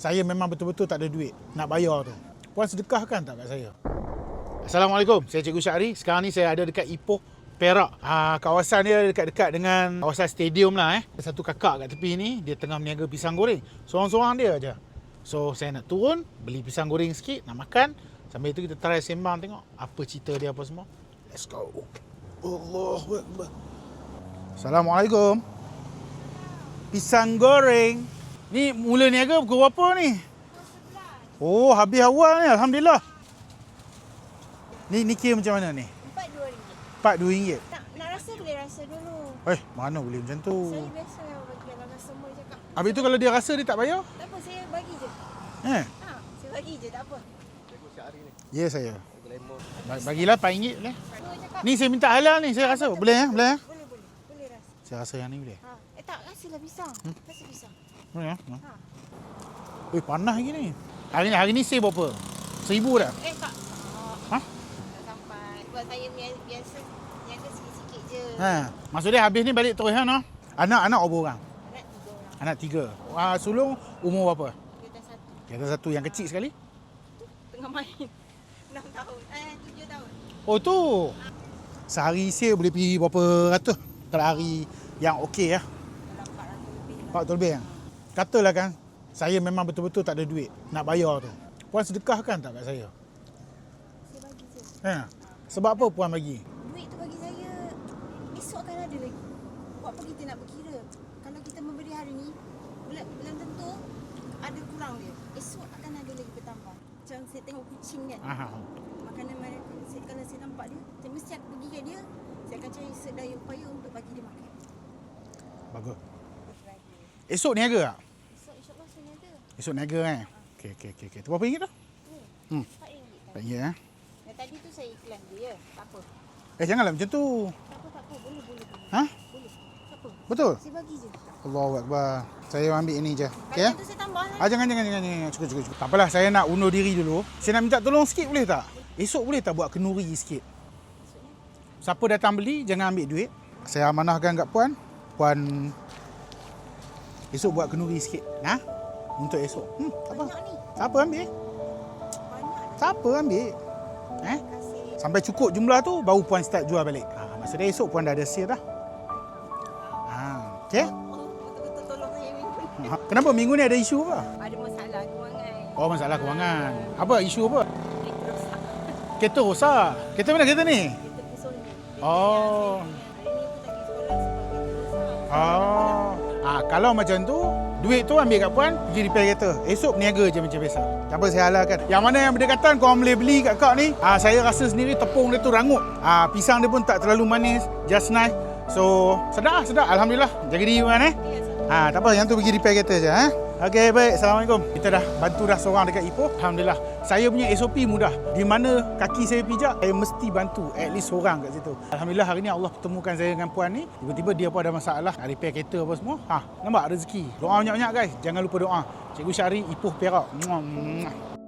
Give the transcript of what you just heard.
Saya memang betul-betul tak ada duit nak bayar tu. Puan sedekahkan tak kat saya? Assalamualaikum. Saya Cikgu Syahri. Sekarang ni saya ada dekat Ipoh Perak. Ha, kawasan dia dekat-dekat dengan kawasan stadium lah eh. Ada satu kakak kat tepi ni, dia tengah meniaga pisang goreng. Seorang-seorang dia aja. So saya nak turun, beli pisang goreng sikit, nak makan. Sambil itu kita try sembang tengok apa cerita dia apa semua. Let's go. Akbar. Assalamualaikum. Pisang goreng. Ni mula niaga pukul berapa ni? Oh, habis awal ni. Alhamdulillah. Ni ni kira macam mana ni? Empat dua ringgit. Empat dua ringgit. Tak, nak rasa boleh rasa dulu. Eh, mana boleh macam tu? Saya biasa bagi kalau rasa semua cakap. Habis tu kalau dia rasa dia tak bayar? Tak apa, saya bagi je. Eh, Ha, saya bagi je, tak apa. ya saya. Ba- Bagilah RM4 boleh. Cakap. Ni saya minta halal ni, saya rasa. Boleh ya? Boleh ya? Boleh, boleh. Boleh rasa. Saya rasa yang ni boleh. Ha. Eh tak, rasilah pisang. Rasa pisang. Boleh ya? Ha. Eh, panas lagi ni. Hari ni, hari ni sale berapa? Seribu dah? Eh tak. Ha? Tak sampai. Sebab saya biasa, niaga sikit-sikit je. Ha. Maksud dia habis ni balik terus ya, no? Anak-anak berapa orang? Anak tiga orang. Anak tiga. Ah, sulung umur berapa? Kita satu. Kita satu yang kecil sekali. Tengah main. Enam tahun. Eh, tujuh tahun. Oh tu. Sehari sale boleh pergi berapa ratus? Kalau hari yang okey ya. Dalam empat ratus lebih. Pak betul lebih kan? Katalah kan, saya memang betul-betul tak ada duit nak bayar tu. Puan sedekahkan tak kat saya? Saya bagi je. Ha. Sebab apa puan bagi? Duit tu bagi saya esok akan ada lagi. Buat apa kita nak berkira? Kalau kita memberi hari ni, belum, belum tentu ada kurang dia. Esok akan ada lagi bertambah. Macam saya tengok kucing kan. Aha. Makanan mereka, saya, kalau saya nampak dia, saya mesti aku pergi kat dia. Saya akan cari sedaya upaya untuk bagi dia makan. Bagus. Esok niaga tak? Esok insyaAllah saya ada. Esok niaga kan? Okey, okey, okey. okey. Tu berapa ringgit tu? Hmm. RM4 Tak ringgit eh? Yang tadi tu saya iklan dia. Tak apa. Eh, janganlah macam tu. Tak apa, tak apa. Boleh, boleh. boleh. Ha? Boleh. Tak apa. Betul? Saya bagi je. Allahu Akbar. Saya ambil ini je. Kalau Okey? eh? tu saya tambah lah. Ah, jangan, jangan, jangan, jangan. Cukup, cukup, cukup. Tak apalah, saya nak undur diri dulu. Saya nak minta tolong sikit boleh tak? Esok boleh tak buat kenuri sikit? Siapa datang beli, jangan ambil duit. Saya amanahkan kat puan. Puan esok buat kenuri sikit. Ha? Untuk esok. Hmm, tak apa. Banyak ni. Siapa ambil? Banyak. Siapa ambil? Eh? Kasih. Sampai cukup jumlah tu, baru puan start jual balik. Ha, maksudnya esok puan dah ada sale dah. Ha, okey? Oh, betul-betul tolong saya minggu ni. Ha, Kenapa minggu ni ada isu apa? Ada masalah kewangan. Oh, masalah kewangan. Apa isu apa? Kereta rosak. Kereta rosak. Kereta mana kereta ni? Kereta Oh. yang saya- Hari ni aku tak pergi sekolah sebab kereta rosak. Oh. Ah, kalau macam tu, duit tu ambil kat puan, pergi repair kereta. Esok berniaga je macam biasa. Tak apa, saya halalkan. Yang mana yang berdekatan, korang boleh beli kat kak ni. Ah, saya rasa sendiri tepung dia tu rangup. Ah, pisang dia pun tak terlalu manis. Just nice. So, sedap, sedap. Alhamdulillah. Jaga diri puan eh. Ya, sama. Ha, tak apa, yang tu pergi repair kereta je. Eh? Okey, baik. Assalamualaikum. Kita dah bantu dah seorang dekat Ipoh. Alhamdulillah. Saya punya SOP mudah. Di mana kaki saya pijak, saya mesti bantu at least seorang kat situ. Alhamdulillah hari ni Allah pertemukan saya dengan puan ni. Tiba-tiba dia pun ada masalah. Nak repair kereta apa semua. Ha, nampak rezeki. Doa banyak-banyak guys. Jangan lupa doa. Cikgu Syari, Ipoh Perak. Muah.